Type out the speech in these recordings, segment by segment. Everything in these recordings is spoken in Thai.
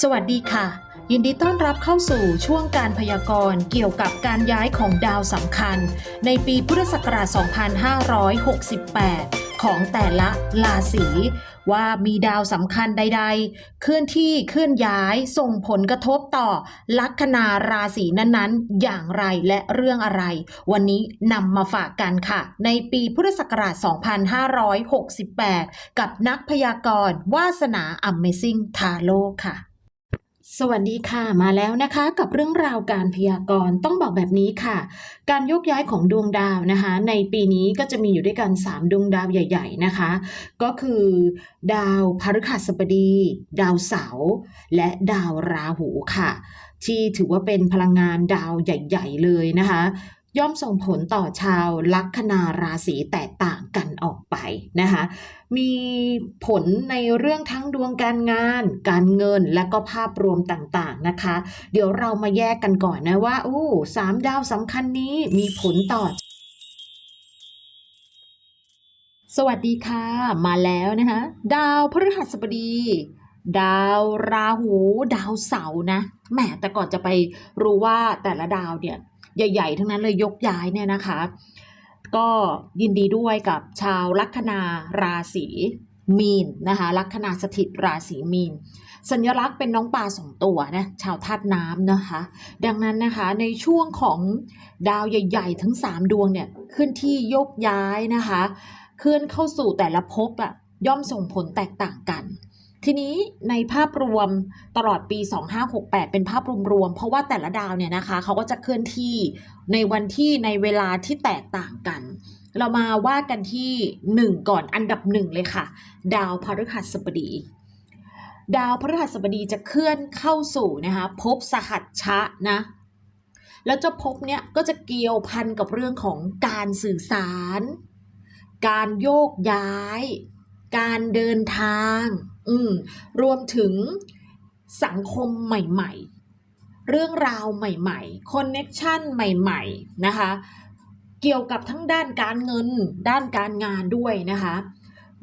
สวัสดีค่ะ ยินดีต้อนรับเข้าสู่ช่วงการพยากรณ์เกี่ยวกับการย้ายของดาวสำคัญ ในปีพุทธศักราช 2568 ของแต่ละราศีว่ามีดาวสำคัญใด ๆ เคลื่อนที่เคลื่อนย้ายส่งผลกระทบต่อ ลัคนาราศีนั้นๆ อย่างไรและเรื่องอะไร วันนี้นำมาฝากกันค่ะ ในปีพุทธศักราช 2568 กับนักพยากรณ์วาสนา Amazing Tarot ค่ะ สวัสดีค่ะมาแล้วนะคะ กับเรื่องราวการพยากรณ์ต้องบอกแบบนี้ค่ะ การยกย้ายของดวงดาวนะคะ ในปีนี้ก็จะมีอยู่ด้วยกัน 3 ดวงดาวใหญ่ ๆนะคะ ก็คือ ดาวพฤหัสบดี ดาวเสาร์และดาวราหูค่ะ ที่ถือว่าเป็นพลังงานดาวใหญ่ ๆ เลยนะคะย่อมส่งผลต่อชาวลัคนาราศีแตกต่างกันออกไปนะคะ มีผลในเรื่องทั้งดวงการงาน การเงินและก็ภาพรวมต่างๆนะคะ เดี๋ยวเรามาแยกกันก่อนนะว่าโอ้สามดาวสำคัญนี้มีผลต่อสวัสดีค่ะ มาแล้วนะคะดาวพฤหัสบดี ดาวราหู ดาวเสาร์นะแหมแต่ก่อนจะไปรู้ว่าแต่ละดาวเนี่ย ใหญ่ ๆ ทั้งนั้นเลยยกย้ายเนี่ยนะคะ ก็ยินดีด้วยกับชาวลัคนาราศีมีนนะคะลัคนาสถิตราศีมีน สัญลักษณ์เป็นน้องปลาสองตัวนะชาวธาตุน้ำนะคะ ดังนั้นนะคะในช่วงของดาวใหญ่ ๆ ทั้ง 3 ดวงเนี่ยขึ้นที่โยกย้ายนะคะ เคลื่อนเข้าสู่แต่ละภพอะย่อมส่งผลแตกต่างกัน ทีนี้ในภาพรวมตลอดปี 2568 เป็นภาพรวมๆเพราะว่าแต่ละดาวเนี่ยนะคะเขาก็จะเคลื่อนที่ในวันที่ในเวลาที่แตกต่างกัน เรามาว่ากันที่ 1 ก่อนอันดับหนึ่งเลยค่ะ ดาวพฤหัสบดีดาวพฤหัสบดีจะเคลื่อนเข้าสู่นะคะภพสหัชชะนะ แล้วเจ้าภพเนี้ยก็จะเกี่ยวพันกับเรื่องของการสื่อสาร การโยกย้าย การเดินทาง อืมรวมถึงสังคมใหม่ๆ เรื่องราวใหม่ๆคอนเน็ชันใหม่ๆนะคะ เกี่ยวกับทั้งด้านการเงิน ด้านการงานด้วยนะคะ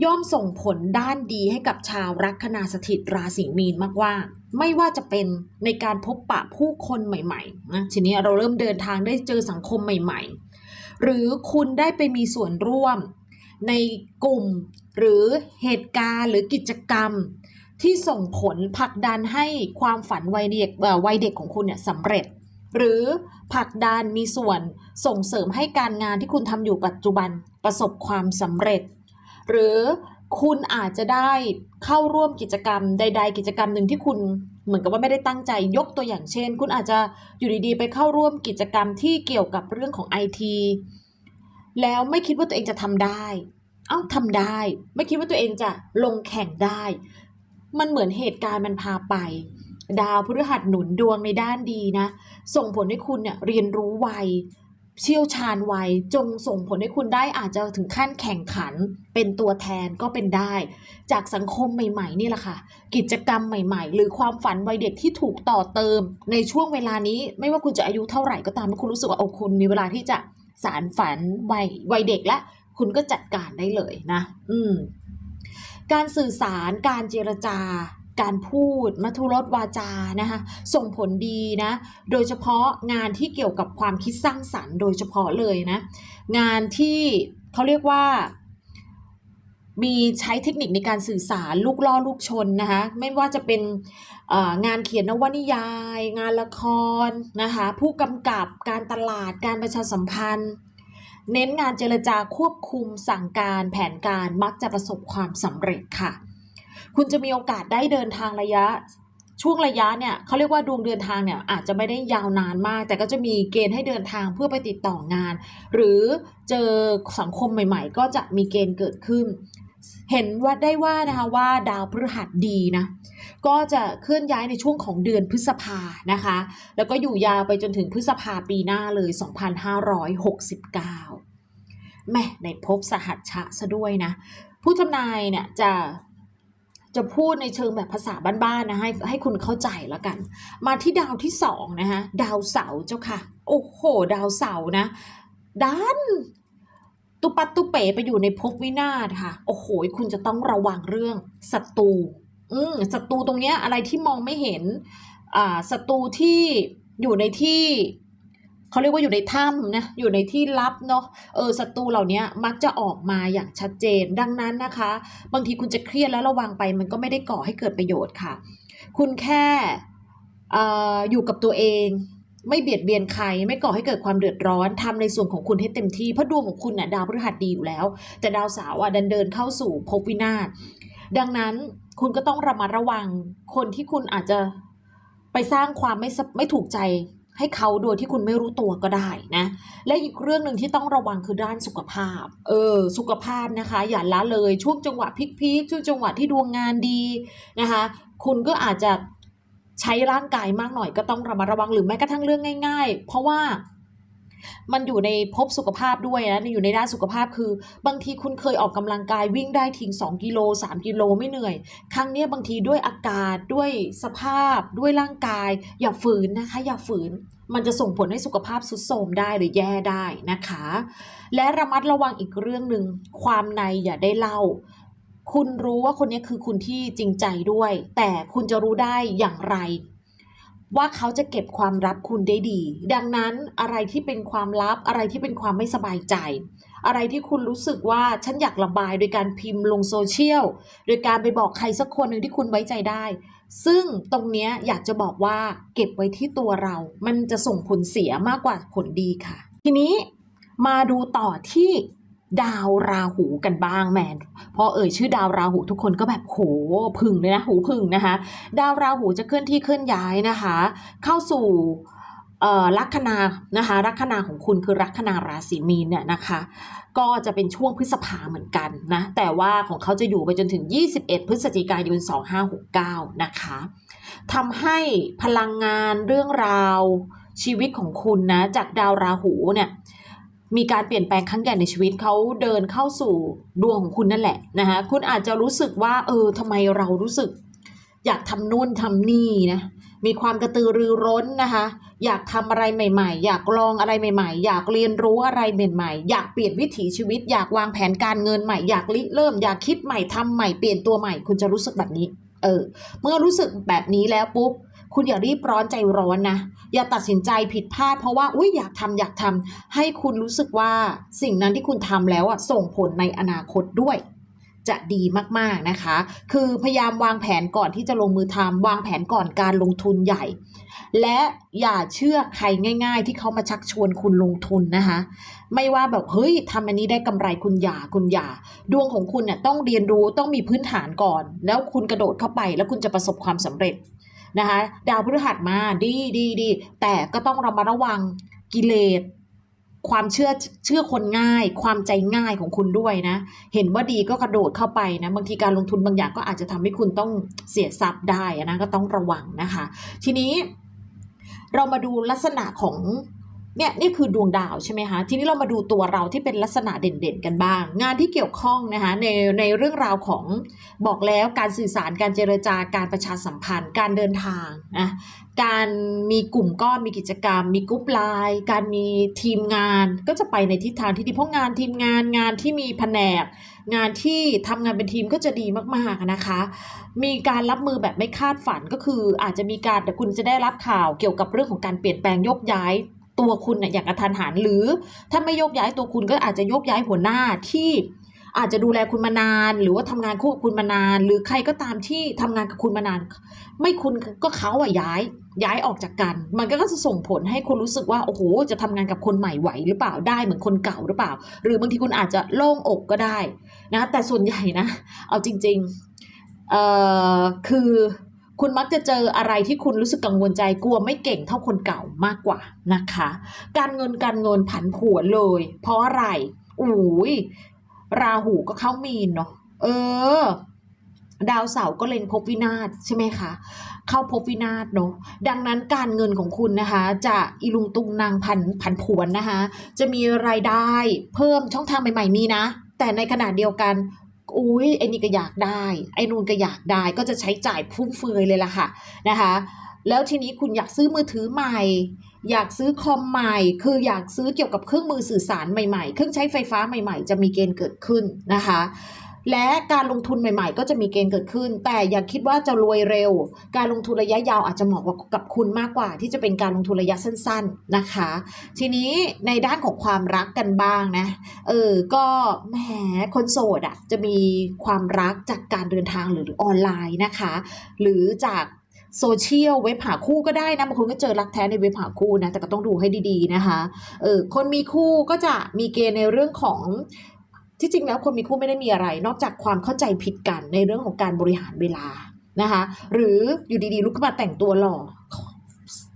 ย่อมส่งผลด้านดีให้กับชาวลัคนาสถิตราศีมีนมากว่า ไม่ว่าจะเป็นในการพบปะผู้คนใหม่ๆนะทีนี้เราเริ่มเดินทางได้เจอสังคมใหม่ ๆ หรือคุณได้ไปมีส่วนร่วมในกลุ่ม หรือเหตุการณ์หรือกิจกรรม ที่ส่งผลผลักดันให้ความฝันวัยเด็กวัยเด็กของคุณเนี่ยสำเร็จ หรือผลักดันมีส่วนส่งเสริมให้การงานที่คุณทำอยู่ปัจจุบันประสบความสำเร็จ หรือคุณอาจจะได้เข้าร่วมกิจกรรมใด ๆ กิจกรรมหนึ่งที่คุณเหมือนกับว่าไม่ได้ตั้งใจยกตัวอย่างเช่น คุณอาจจะอยู่ดีๆ ไปเข้าร่วมกิจกรรมที่เกี่ยวกับเรื่องของไอทีแล้วไม่คิดว่าตัวเองจะทำได้ เอ้าทำได้ ไม่คิดว่าตัวเองจะลงแข่งได้ มันเหมือนเหตุการณ์มันพาไป ดาวพฤหัสหนุนดวงในด้านดีนะ ส่งผลให้คุณเนี่ยเรียนรู้ไวเชี่ยวชาญไวจงส่งผลให้คุณได้อาจจะถึงขั้นแข่งขัน เป็นตัวแทนก็เป็นได้ จากสังคมใหม่ๆนี่แหละค่ะ กิจกรรมใหม่ๆ หรือความฝันวัยเด็กที่ถูกต่อเติม ในช่วงเวลานี้ ไม่ว่าคุณจะอายุเท่าไหร่ก็ตามคุณรู้สึกว่าโอ้คุณมีเวลาที่จะสารฝันวัยวัยเด็กและ คุณก็จัดการได้เลยนะ อืม การสื่อสารการเจรจาการพูดมัทุรสวาจานะคะส่งผลดีนะ โดยเฉพาะงานที่เกี่ยวกับความคิดสร้างสรรค์ โดยเฉพาะเลยนะ งานที่เขาเรียกว่ามีใช้เทคนิคในการสื่อสารลูกล่อลูกชนนะคะไม่ว่าจะเป็นงานเขียนนวนิยาย งานละครนะคะผู้กำกับการตลาดการประชาสัมพันธ์ เน้นงานเจรจาควบคุมสั่งการแผนการมักจะประสบความสำเร็จค่ะ คุณจะมีโอกาสได้เดินทางระยะช่วงระยะเนี่ยเขาเรียกว่าดวงเดินทางเนี่ยอาจจะไม่ได้ยาวนานมาก แต่ก็จะมีเกณฑ์ให้เดินทางเพื่อไปติดต่องาน หรือเจอสังคมใหม่ ๆ ก็จะมีเกณฑ์เกิดขึ้น เห็นว่าได้ว่านะคะว่าดาวพฤหัสดีนะก็จะเคลื่อนย้ายในช่วงของเดือนพฤษภานะคะ แล้วก็อยู่ยาวไปจนถึงพฤษภาปีหน้าเลย 2569แม่ในภพสหัชชะซะด้วยนะ ผู้ทำนายเนี่ยจะจะพูดในเชิงแบบภาษาบ้านๆนะให้ให้คุณเข้าใจแล้วกัน มาที่ดาวที่สองนะคะดาวเสาร์เจ้าค่ะ โอ้โห ดาวเสาร์นะดัน ตุปัตตุเป๋ไปอยู่ในภพวินาศค่ะ โอ้โห คุณจะต้องระวังเรื่องศัตรู อืมศัตรูตรงเนี้ยอะไรที่มองไม่เห็น อ่า ศัตรูที่อยู่ในที่เขาเรียกว่าอยู่ในถ้ำนะอยู่ในที่ลับเนาะเออศัตรูเหล่านี้มักจะออกมาอย่างชัดเจนดังนั้นนะคะ บางทีคุณจะเครียดแล้วระวังไปมันก็ไม่ได้ก่อให้เกิดประโยชน์ค่ะ คุณแค่อ่ออยู่กับตัวเอง ไม่เบียดเบียนใคร ไม่ก่อให้เกิดความเดือดร้อนทำในส่วนของคุณให้เต็มที่เพราะดวงของคุณน่ะดาวพฤหัสดีอยู่แล้ว แต่ดาวเสาวอะดันเดินเข้าสู่ภพวินาศดังนั้นคุณก็ต้องระมัดระวังคนที่คุณอาจจะไปสร้างความไม่สบไม่ถูกใจให้เขาโดยที่คุณไม่รู้ตัวก็ได้นะ และอีกเรื่องหนึ่งที่ต้องระวังคือด้านสุขภาพ เออ สุขภาพนะคะ อย่าละเลยช่วงจังหวะพีคๆช่วงจังหวะที่ดวงงานดีนะคะ คุณก็อาจจะ ใช้ร่างกายมากหน่อยก็ต้องระมัดระวังหรือแม้กระทั่งเรื่องง่าย ๆ เพราะว่ามันอยู่ในภพสุขภาพด้วยนะอยู่ในด้านสุขภาพคือ บางทีคุณเคยออกกำลังกายวิ่งได้ทิ้ง2กิโล3กิโลไม่เหนื่อย ครั้งนี้บางทีด้วยอากาศด้วยสภาพ ด้วยร่างกาย อย่าฝืนนะคะ อย่าฝืน มันจะส่งผลให้สุขภาพทรุดโทรมได้หรือแย่ได้นะคะ และระมัดระวังอีกเรื่องหนึ่งความในอย่าได้เล่า คุณรู้ว่าคนนี้คือคุณที่จริงใจด้วย แต่คุณจะรู้ได้อย่างไร ว่าเขาจะเก็บความลับคุณได้ดี ดังนั้นอะไรที่เป็นความลับอะไรที่เป็นความไม่สบายใจ อะไรที่คุณรู้สึกว่าฉันอยากระบายโดยการพิมพ์ลงโซเชียลโดยการไปบอกใครสักคนหนึ่งที่คุณไว้ใจได้ ซึ่งตรงนี้อยากจะบอกว่าเก็บไว้ที่ตัวเรา มันจะส่งผลเสียมากกว่าผลดีค่ะ ทีนี้มาดูต่อที่ ดาวราหูกันบ้างแมนพอเอ่ยชื่อดาวราหูทุกคนก็แบบโหพึ่งเลยนะหูพึ่งนะคะ ดาวราหูจะเคลื่อนที่เคลื่อนย้ายนะคะ เข้าสู่ลัคนานะคะลัคนาของคุณคือลัคนาราศีมีนเนี่ยนะคะ ก็จะเป็นช่วงพฤษภาเหมือนกันนะแต่ว่าของเขาจะอยู่ไปจนถึง 21 พฤศจิกายน 2569 นะคะทำให้พลังงานเรื่องราวชีวิตของคุณนะจากดาวราหูเนี่ย มีการเปลี่ยนแปลงครั้งใหญ่ในชีวิตเขาเดินเข้าสู่ดวงของคุณนั่นแหละนะคะคุณอาจจะรู้สึกว่า เออทำไมเรารู้สึก อยากทำนู่นทำนี่นะมีความกระตือรือร้นนะคะ อยากทำอะไรใหม่ ๆ อยากลองอะไรใหม่ ๆ อยากเรียนรู้อะไรใหม่ๆ อยากเปลี่ยนวิถีชีวิต อยากวางแผนการเงินใหม่ อยากริเริ่ม อยากคิดใหม่ทำใหม่ เปลี่ยนตัวใหม่ คุณจะรู้สึกแบบนี้ เออ เมื่อรู้สึกแบบนี้แล้วปุ๊บ คุณอย่ารีบร้อนใจร้อนนะ อย่าตัดสินใจผิดพลาดเพราะว่าอุ้ยอยากทำอยากทำให้คุณรู้สึกว่าสิ่งนั้นที่คุณทำแล้วอะส่งผลในอนาคตด้วย จะดีมากๆนะคะ คือพยายามวางแผนก่อนที่จะลงมือทำวางแผนก่อนการลงทุนใหญ่ และอย่าเชื่อใครง่าย ๆ ที่เขามาชักชวนคุณลงทุนนะคะ ไม่ว่าแบบเฮ้ยทำอันนี้ได้กำไรคุณอย่าคุณอย่า ดวงของคุณเนี่ยต้องเรียนรู้ต้องมีพื้นฐานก่อน แล้วคุณกระโดดเข้าไป แล้วคุณจะประสบความสำเร็จนะคะ ดาวพฤหัสมาดีดีดีแต่ก็ต้องระมัดระวังกิเลส ความเชื่อเชื่อคนง่าย ความใจง่ายของคุณด้วยนะ เห็นว่าดีก็กระโดดเข้าไปนะ บางทีการลงทุนบางอย่างก็อาจจะทำให้คุณต้องเสียทรัพย์ได้นะก็ต้องระวังนะคะ ทีนี้เรามาดูลักษณะของ เนี่ยนี่คือดวงดาวใช่ไหมคะทีนี้เรามาดูตัวเราที่เป็นลักษณะเด่นๆกันบ้าง งานที่เกี่ยวข้องนะคะในในเรื่องราวของบอกแล้วการสื่อสารการเจรจาการประชาสัมพันธ์ การเดินทางนะการมีกลุ่มก้อนมีกิจกรรม มีกรุ๊ปไลน์การมีทีมงานก็จะไปในทิศทางที่ดีเพราะงานทีมงานงานที่มีแผนก งานที่ทำงานเป็นทีมก็จะดีมากๆนะคะ มีการรับมือแบบไม่คาดฝันก็คืออาจจะมีการแต่คุณจะได้รับข่าวเกี่ยวกับเรื่องของการเปลี่ยนแปลงยกย้าย ตัวคุณเนี่ยอย่างกระทันหันหรือถ้าไม่ยกย้ายตัวคุณก็อาจจะยกย้ายหัวหน้าที่อาจจะดูแลคุณมานาน หรือว่าทำงานคู่กับคุณมานาน หรือใครก็ตามที่ทำงานกับคุณมานาน ไม่คุณก็เขาอะย้าย ย้ายออกจากกัน มันก็จะส่งผลให้คุณรู้สึกว่าโอ้โหจะทำงานกับคนใหม่ไหวหรือเปล่าได้เหมือนคนเก่าหรือเปล่า หรือบางทีคุณอาจจะโล่งอกก็ได้นะแต่ส่วนใหญ่นะ เอาจริงๆเอ่อคือ คุณมักจะเจออะไรที่คุณรู้สึกกังวลใจกลัวไม่เก่งเท่าคนเก่ามากกว่านะคะ การเงินการเงินผันผวนเลย เพราะอะไรอุ้ยราหูก็เข้ามีนเนาะเออ ดาวเสาร์ก็เล็งภพวินาศใช่ไหมคะ เข้าภพวินาศเนาะดังนั้นการเงินของคุณนะคะ จะอีลุงตุงนางพันผันผวนนะคะ จะมีรายได้เพิ่มช่องทางใหม่ ๆ มีนะแต่ในขณะเดียวกัน อุ้ยไอ้นี่ก็อยากได้ ไอ้นู่นก็อยากได้ก็จะใช้จ่ายฟุ่มเฟือยเลยล่ะค่ะนะคะแล้วทีนี้คุณอยากซื้อมือถือใหม่ อยากซื้อคอมใหม่ คืออยากซื้อเกี่ยวกับเครื่องมือสื่อสารใหม่ๆ เครื่องใช้ไฟฟ้าใหม่ๆ จะมีเกณฑ์เกิดขึ้นนะคะ และการลงทุนใหม่ๆ ก็จะมีเกณฑ์เกิดขึ้น แต่อย่าคิดว่าจะรวยเร็ว การลงทุนระยะยาวอาจจะเหมาะกับคุณมากกว่า ที่จะเป็นการลงทุนระยะสั้น ๆนะคะ ทีนี้ในด้านของความรักกันบ้างนะเออก็แหมคนโสดอะจะมีความรักจากการเดินทางหรือออนไลน์นะคะ หรือจากโซเชียลเว็บหาคู่ก็ได้นะบางคนก็เจอรักแท้ในเว็บหาคู่นะแต่ก็ต้องดูให้ดีๆนะคะเออคนมีคู่ก็จะมีเกณฑ์ในเรื่องของ ที่จริงแล้วคนมีคู่ไม่ได้มีอะไร นอกจากความเข้าใจผิดกันในเรื่องของการบริหารเวลานะคะ หรืออยู่ดีๆลุกขึ้นมาแต่งตัวหล่อ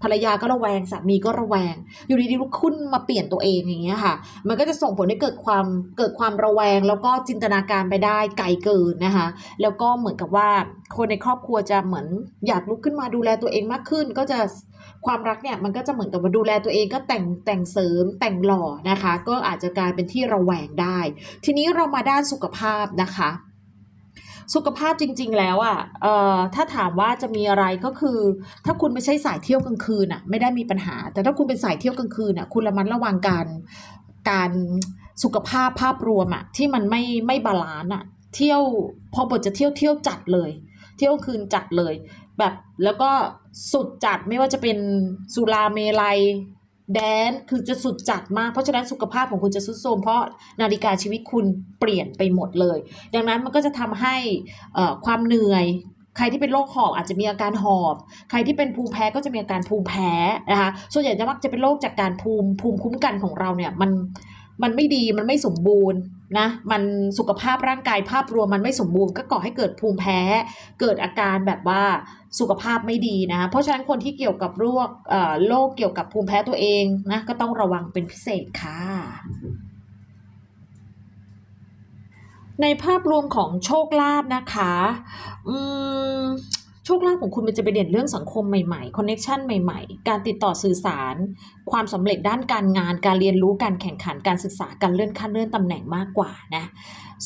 ภรรยาก็ระแวงสามีก็ระแวง อยู่ดีๆลุกขึ้นมาเปลี่ยนตัวเองอย่างเงี้ยค่ะ มันก็จะส่งผลให้เกิดความเกิดความระแวง แล้วก็จินตนาการไปได้ไกลเกินนะคะ แล้วก็เหมือนกับว่าคนในครอบครัวจะเหมือนอยากลุกขึ้นมาดูแลตัวเองมากขึ้น ก็จะ ความรักเนี่ยมันก็จะเหมือนกับว่าดูแลตัวเองก็แต่งแต่งเสริมแต่งหล่อนะคะ ก็อาจจะกลายเป็นที่ระแวงได้ ทีนี้เรามาด้านสุขภาพนะคะ สุขภาพจริง ๆ แล้วอะ่ะเอ่อถ้าถามว่าจะมีอะไรก็คือ ถ้าคุณไม่ใช่สายเที่ยวกลางคืนอะ่ะไม่ได้มีปัญหา แต่ถ้าคุณเป็นสายเที่ยวกลางคืนอะ่ะคุณระมัดระวังการการสุขภาพภาพรวมอะ่ะที่มันไม่ไม่บาลานซ์อะเที่ยวพอบทจะเที่ยวเที่ยวจัดเลย เที่ยวคืนจัดเลย แบบแล้วก็สุดจัดไม่ว่าจะเป็นสุราเมลัยแดนคือจะสุดจัดมากเพราะฉะนั้นสุขภาพของคุณจะสุดโทรมเพราะนาฬิกาชีวิตคุณเปลี่ยนไปหมดเลย ดังนั้นมันก็จะทำให้อ่อความเหนื่อย ใครที่เป็นโรคหอบอาจจะมีอาการหอบ ใครที่เป็นภูมิแพ้ก็จะมีอาการภูมิแพ้นะคะส่วนใหญ่จะมักจะเป็นโรคจากการภูมิภูมิคุ้มกันของเราเนี่ยมันมันไม่ดีมันไม่สมบูรณ์ นะมันสุขภาพร่างกายภาพรวมมันไม่สมบูรณ์ก็ก่อให้เกิดภูมิแพ้ เกิดอาการแบบว่าสุขภาพไม่ดีนะ เพราะฉะนั้นคนที่เกี่ยวกับโรคเอ่อโรคเกี่ยวกับภูมิแพ้ตัวเองนะก็ต้องระวังเป็นพิเศษค่ะในภาพรวมของโชคลาภนะคะ อืม โชคลาภของคุณมันจะไปเด่นเรื่องสังคมใหม่ๆคอนเน็ชันใหม่ๆ การติดต่อสื่อสาร ความสำเร็จด้านการงาน การเรียนรู้การแข่งขันการศึกษาการเลื่อนขั้นเลื่อนตำแหน่งมากกว่านะ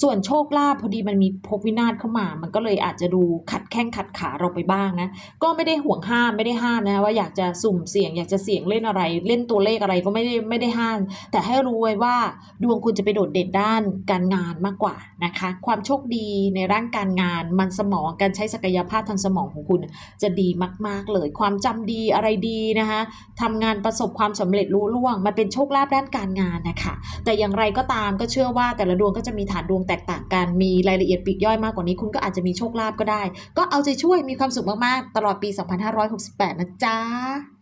ส่วนโชคลาภพอดีมันมีภพวินาศเข้ามา มันก็เลยอาจจะดูขัดแข้งขัดขาเราไปบ้างนะก็ไม่ได้ห่วงห้ามไม่ได้ห้ามนะว่าอยากจะสุ่มเสี่ยง อยากจะเสี่ยงเล่นอะไร เล่นตัวเลขอะไรก็ไม่ได้ไม่ได้ห้าม แต่ให้รู้ไว้ว่าดวงคุณจะไปโดดเด่นด้านการงานมากกว่านะคะ ความโชคดีในร่างการงานมันสมองการใช้ศักยภาพทางสมองของคุณจะดีมาก ๆ เลย ความจำดีอะไรดีนะคะทำงานประสบความสำเร็จรู้ล่วง มันเป็นโชคลาภด้านการงานนะคะ แต่อย่างไรก็ตามก็เชื่อว่าแต่ละดวงก็จะมีฐานดวงแตกต่างกัน มีรายละเอียดปีกย่อยมากกว่านี้ คุณก็อาจจะมีโชคลาภก็ได้ ก็เอาใจช่วยมีความสุขมาก ๆ ตลอดปี 2568 นะจ๊ะ